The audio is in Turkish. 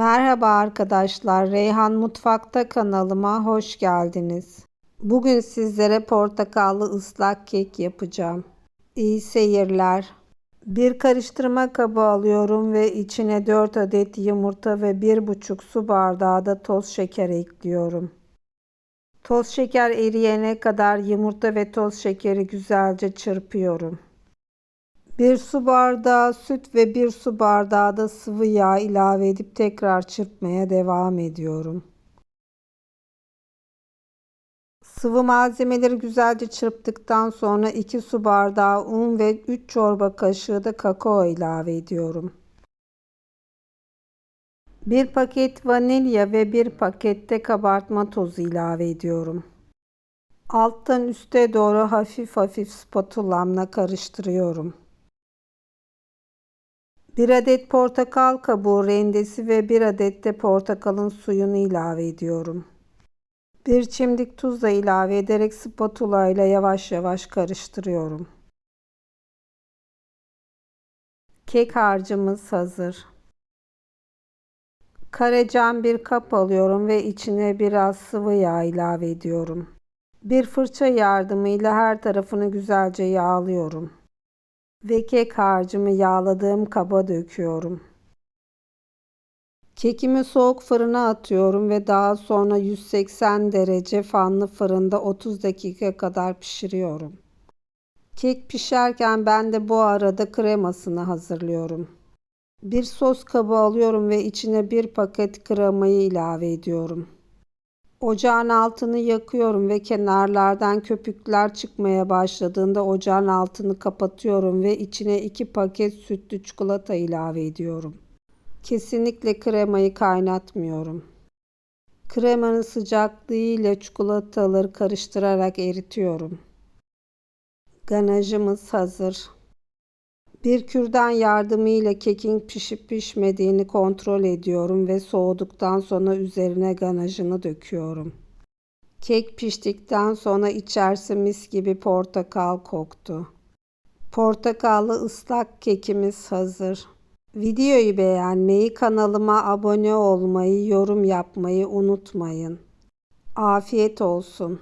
Merhaba arkadaşlar, Reyhan Mutfakta kanalıma hoş geldiniz. Bugün sizlere portakallı ıslak kek yapacağım. İyi seyirler. Bir karıştırma kabı alıyorum ve içine 4 adet yumurta ve 1,5 su bardağı da toz şeker ekliyorum. Toz şeker eriyene kadar yumurta ve toz şekeri güzelce çırpıyorum. 1 su bardağı süt ve 1 su bardağı da sıvı yağ ilave edip tekrar çırpmaya devam ediyorum. Sıvı malzemeleri güzelce çırptıktan sonra 2 su bardağı un ve 3 çorba kaşığı da kakao ilave ediyorum. 1 paket vanilya ve 1 pakette kabartma tozu ilave ediyorum. Alttan üste doğru hafif hafif spatulamla karıştırıyorum. 1 adet portakal kabuğu rendesi ve 1 adet de portakalın suyunu ilave ediyorum. 1 çimdik tuz da ilave ederek spatula ile yavaş yavaş karıştırıyorum. Kek harcımız hazır. Kare cam bir kap alıyorum ve içine biraz sıvı yağ ilave ediyorum. Bir fırça yardımıyla her tarafını güzelce yağlıyorum ve kek harcımı yağladığım kaba döküyorum. Kekimi soğuk fırına atıyorum ve daha sonra 180 derece fanlı fırında 30 dakika kadar pişiriyorum. Kek pişerken ben de bu arada kremasını hazırlıyorum. Bir sos kabı alıyorum ve içine bir paket kremayı ilave ediyorum. Ocağın altını yakıyorum ve kenarlardan köpükler çıkmaya başladığında ocağın altını kapatıyorum ve içine 2 paket sütlü çikolata ilave ediyorum. Kesinlikle kremayı kaynatmıyorum. Kremanın sıcaklığı ile çikolataları karıştırarak eritiyorum. Ganajımız hazır. Bir kürdan yardımıyla kekin pişip pişmediğini kontrol ediyorum ve soğuduktan sonra üzerine ganajını döküyorum. Kek piştikten sonra içerisi mis gibi portakal koktu. Portakallı ıslak kekimiz hazır. Videoyu beğenmeyi, kanalıma abone olmayı, yorum yapmayı unutmayın. Afiyet olsun.